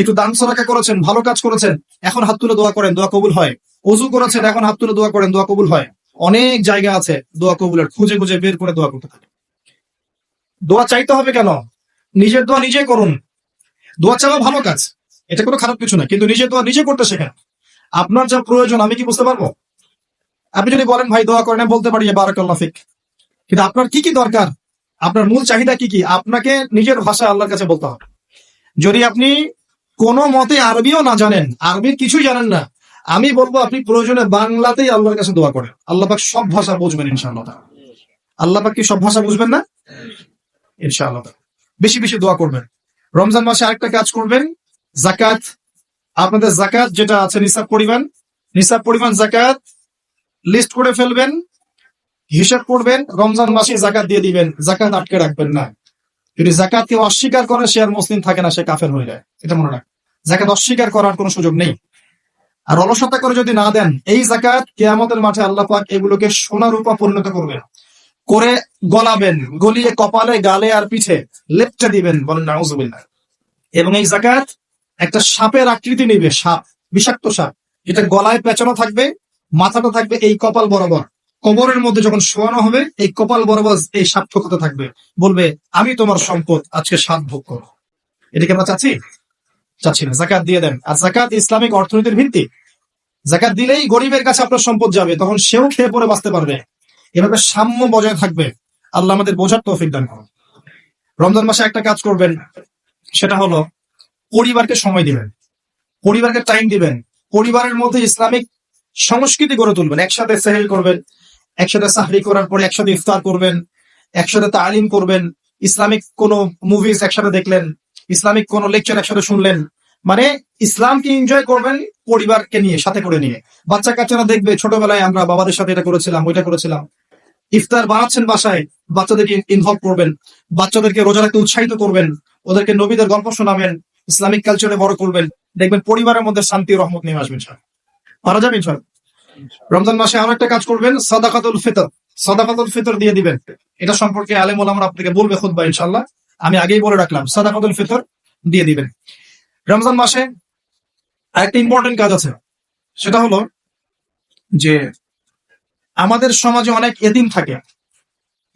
একটু দান সরাকা করেছেন, ভালো কাজ করেছেন, এখন হাত তুলে দোয়া করেন, দোয়া কবুল হয়। অজু করেছেন, এখন হাত তুলে দোয়া করেন, দোয়া কবুল হয়। অনেক জায়গা আছে দোয়া কবুলের, খুঁজে খুঁজে বের করে দোয়া করতে থাকে দোয়া চাইতে হবে কেন? নিজের দোয়া নিজে করুন। দোয়া চাওয়া ভালো কাজ, এটা কোনো খারাপ কিছু না, কিন্তু নিজের দোয়া নিজে করতে শেখেন। আপনার যা প্রয়োজন, আমি কি বুঝতে পারব? আপনি যদি বলেন, ভাই, দোয়া করেন বলতে পারি, বারাকাল্লাহ ফিক। কিন্তু আপনার কি কি দরকার? আপনার মূল চাহিদা কি কি? আপনাকে নিজের ভাষা আল্লাহর কাছে বলতে হবে। যদি আপনি কোনো মতে আরবিও না জানেন। আরবির কিছুই জানেন না। আমি বলব, আপনি প্রয়োজনে বাংলাতেই আল্লাহর কাছে দোয়া করেন। আল্লাহ পাক সব ভাষা বুঝবেন, ইনশাআল্লাহ তাআলা। আল্লাহ পাক কি সব ভাষা বুঝবেন না? ইনশাআল্লাহ বেশি বেশি দোয়া করবেন। রমজান মাসে আরেকটা কাজ করবেন জাকাত আপনাদের জাকাত যেটা আছে, নিসাব পরিমাণ। নিসাব পরিমাণ জাকাত লিস্ট করে ফেলবেন, হিসাব করবেন, রমজান মাসে জাকাত দিয়ে দিবেন। জাকাত আটকে রাখবেন না। যদি জাকাত কেউ অস্বীকার করে সে আর মুসলিম থাকে না, সে কাফের হয়ে যায়। এটা মনে রাখ জাকাত অস্বীকার করার কোনো সুযোগ নেই। আর অলসতা করে যদি না দেন, এই জাকাত কেয়ামতের মাঠে আল্লাহ পাক এগুলোকে সোনা রূপা পরিণত করবেন। করে গলাবেন, গলিয়ে কপালে, গালে আর পিঠে লেপটে দিবেন বলেন নাউজুবিল্লাহ। এবং এই জাকাত একটা সাপের আকৃতি নেবে, সাপ, বিষাক্ত সাপ। এটা গলায় পেঁচানো থাকবে, মাথাটা থাকবে এই কপাল বরাবর। কবরের মধ্যে যখন শোয়ানো হবে, এই কপাল বরাবর এই সাপ ঠোকাতে থাকবে। বলবে, আমি তোমার সম্পদ, আজকে সাত ভোগ করো এটাকে আমরা চাচ্ছি? চাচ্ছি না জাকাত দিয়ে দেন। আর জাকাত ইসলামিক অর্থনীতির ভিত্তি। জাকাত দিলেই গরিবের কাছে আপনার সম্পদ যাবে, তখন সেও খেয়ে পরে বাঁচতে পারবে। এভাবে সাম্য বজায় থাকবে। আল্লাহ আমাদের বোঝার তৌফিক দান করুন। রমজান মাসে একটা কাজ করবেন, সেটা হলো পরিবারকে সময় দিবেন। পরিবারকে টাইম দিবেন। পরিবারের মধ্যে ইসলামিক সংস্কৃতি গড়ে তুলবেন। একসাথে সেহেল করবেন, একসাথে সাহরি করার পরে একসাথে ইফতার করবেন, একসাথে তালিম করবেন। ইসলামিক কোন মুভিজ একসাথে দেখলেন, ইসলামিক কোন লেকচার একসাথে শুনলেন। মানে ইসলামকে এনজয় করবেন পরিবারকে নিয়ে, সাথে করে নিয়ে। বাচ্চা কাচ্চারা দেখবে, ছোটবেলায় আমরা বাবাদের সাথে এটা করেছিলাম, ওইটা করেছিলাম। ইফতার বানাচ্ছেন বাসায়, বাচ্চাদেরকে ইনভলভ করবেন, বাচ্চাদেরকে রোজা রাখতে উৎসাহিত করবেন, ওদেরকে নবীদের গল্প শোনাবেন, ইসলামিক কালচারে বড় করবেন, দেখবেন পরিবারের মধ্যে শান্তি রহমত নিয়ে আসবেন, স্যার। পারা যাবে, স্যার? রমজান মাসে আরও একটা কাজ করবেন, সাদাকাতুল ফিতর। সাদাকাতুল ফিতর দিয়ে দিবেন। এটা সম্পর্কে আলেম ওলামারা আপনাকে বলবে খুতবা ইনশাল্লাহ আমি আগেই বলে রাখলাম, সাদাকাতুল ফিতর দিয়ে দিবেন। রমজান মাসে আরেকটা ইম্পর্টেন্ট কাজ আছে। সেটা হলো যে আমাদের সমাজে অনেক এদিন থাকে,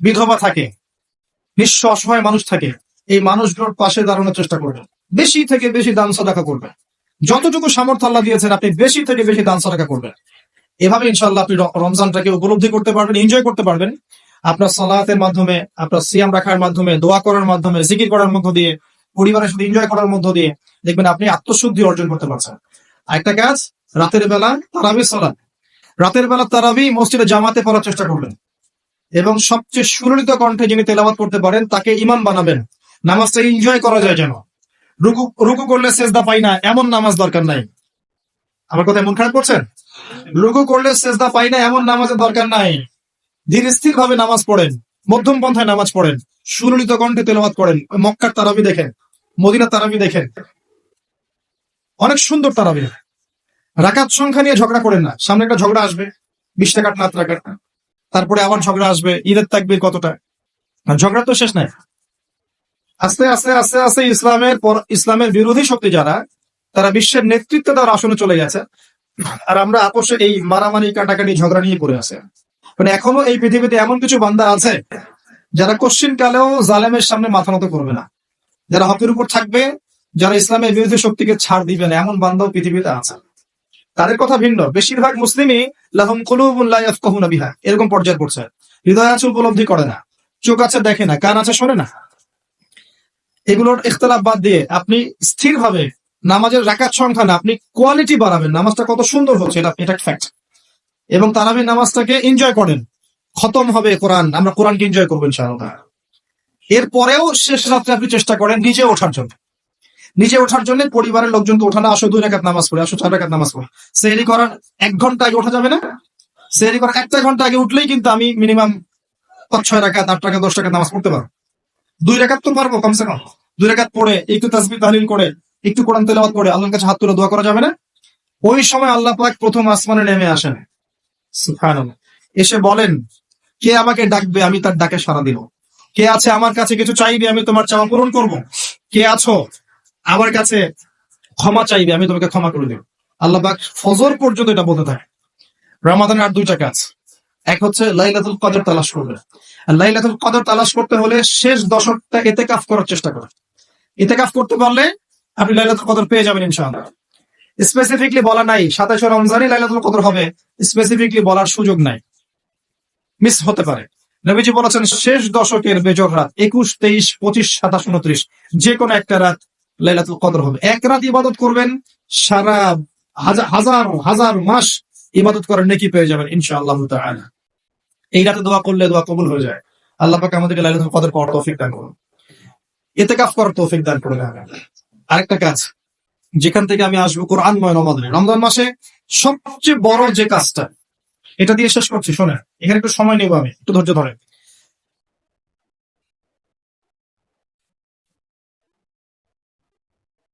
বিধবা থাকে, নিঃস্ব অসহায় মানুষ থাকে, এই মানুষগুলোর পাশে দাঁড়ানোর চেষ্টা করবেন বেশি থেকে বেশি দান সদাকা করবেন যতটুকু সামর্থ্য আল্লাহ দিয়েছেন, আপনি বেশি থেকে বেশি দান সদাকা করবেন। এভাবে ইনশাল্লাহ আপনি রমজানটাকে উপলব্ধি করতে পারবেন এনজয় করতে পারবেন। আপনার সালাতের মাধ্যমে, আপনার সিয়াম রাখার মাধ্যমে, দোয়া করার মাধ্যমে, জিকির করার মধ্য দিয়ে, পরিবারের সাথে এনজয় করার মধ্য দিয়ে দেখবেন আপনি আত্মশুদ্ধি অর্জন করতে পারছেন। আরেকটা কাজ, রাতের বেলা তারাবি সালাত। রাতের বেলা তারাবি মসজিদে জামাতে পড়ার চেষ্টা করবেন। এবং সবচেয়ে সুললিত কণ্ঠে যিনি তেলাওয়াত করতে পারেন, তাকে ইমাম বানাবেন। নামাজটা এনজয় করা যায় যেন। রুকু রুকু করলে সেজদা পাই না, এমন নামাজ দরকার নাই। আমার কথা মন খারাপ করছেন? রুকু করলে সেজদা পাই না, এমন নামাজের দরকার নাই। ধীর স্থির ভাবে নামাজ পড়েন, মধ্যম পন্থায় নামাজ পড়েন, সুললিত কণ্ঠে তেলাওয়াত করেন, মক্কার তারাবি দেখেন, মদিনার তারাবি দেখেন। অনেক সুন্দর তারা তারাবি। রাকাত সংখ্যা নিয়ে ঝগড়া করেন না। সামনে একটা ঝগড়া আসবে, বিশ টাকা নাত রাখার। তারপরে আবার ঝগড়া আসবে, ঈদের তাকবির কতটা? ঝগড়া তো শেষ নাই। আস্তে আস্তে আস্তে আস্তে ইসলামের পর- ইসলামের বিরোধী শক্তি যারা, তারা বিশ্বের নেতৃত্ব দেওয়ার আসনে চলে গেছে। আর আমরা আপোষে এই মারামারি, কাটাকাটি, ঝগড়া নিয়ে পড়ে আছে। মানে এখনও এই পৃথিবীতে এমন কিছু বান্দা আছে, যারা কশ্চিন কালেও জালেমের সামনে মাথা নত করবে না। যারা হকের উপর থাকবে যারা ইসলামের বিরোধী শক্তিকে ছাড় দিবে না, এমন বান্দাও পৃথিবীতে আছে। তাদের কথা ভিন্ন। বেশিরভাগ মুসলিমই লাহম ইয়াফকাহুনা বিহা। এরকম পর্যায়ে পড়ছে। হৃদয় আছে উপলব্ধি করে না। চোখ আছে দেখে না। কান আছে শোনে না। এগুলোর ইখতলাফ বাদ দিয়ে আপনি স্থিরভাবে নামাজের রাকাত সংখ্যা না, আপনি কোয়ালিটি বাড়াবেন। নামাজটা কত সুন্দর হচ্ছে, এটা এটা ফ্যাক্ট এবং তারাবি নামাজটাকে এনজয় করেন। খতম হবে কোরআন। আমরা কোরআনকে এনজয় করব ইনশাআল্লাহ। এরপরেও শেষ রাত্রে আপনি চেষ্টা করেন নিজে ওঠার জন্য। নিচে ওঠার জন্য পরিবারের লোকজনকে ওঠানো, আসো দুই রাকাত নামাজ পড়ে, আসো চার রাকাত নামাজ পড়ে। সেহরি করার এক ঘণ্টা আগে ওঠা যাবে না? সেহরি করার একটা ঘণ্টা আগে উঠলেই কিন্তু আমি মিনিমাম ছয় রাকাত, আট টাকা দশ টাকা নামাজ পড়তে পারব। দুই রেখাত তো পারব, কমসে কম। দুই রেখাত পড়ে, একটু তাসবি তাহলিল করে, একটু কোরআন তেলাওয়াত করে, আল্লাহর কাছে হাত তুলে দোয়া করা যাবে না? ওই সময় আল্লাহ পাক প্রথম আসমানে নেমে আসেন। এসে বলেন, কে আমাকে ডাকবে, আমি তার ডাকে সাড়া দিব। কে আছে আমার কাছে কিছু চাইবে, আমি তোমার চাওয়া পূরণ করব। কে আছো আমার কাছে ক্ষমা চাইবে, আমি তোমাকে ক্ষমা করে দেব। আল্লাহ পাক ফজর পর্যন্ত এটা বলতে থাকে। রমাদানের আর দুইটা কাজ। এক হচ্ছে লাইলাতুল কদর তালাশ করবে। লাইলাতুল কদর তালাশ করতে হলে শেষ দশকটা এতে কাফ করার চেষ্টা করে এতে কাফ করতে পারলে আপনি লাইলাতুল কদর পেয়ে যাবেন ইনশাআল্লাহ। স্পেসিফিকলি বলা নাই, সাতাশে রমজানই লাইলাতুল কদর হবে। স্পেসিফিকলি বলার সুযোগ নাই। মিস হতে পারে। নবীজি বলেছেন, শেষ দশকের বেজর রাত, একুশ, তেইশ, পঁচিশ, সাতাশ, উনত্রিশ যে কোনো একটা রাত লাইলাতুল কদর হবে। এক রাত ইবাদত করবেন, সারা হাজার হাজার মাস ইবাদত করার নেকি পেয়ে যাবেন ইনশাআল্লাহ তাআলা। এই রাতে দোয়া করলে দোয়া কবুল হয়ে যায়। আল্লাহ পাক আমাদেরকে লাইলাতুল কদর পাওয়ার তৌফিক দান করুন। ইতিকাফ করার তৌফিক দান করুন। আরেকটা কাজ, যেখান থেকে আমি আসব কোরআনময় রমাদানে। রমজান মাসে সবচেয়ে বড় যে কাজটা, এটা দিয়ে শেষ করছি, শোনেন, এখানে একটু সময় নেব আমি, একটু ধৈর্য ধরেন।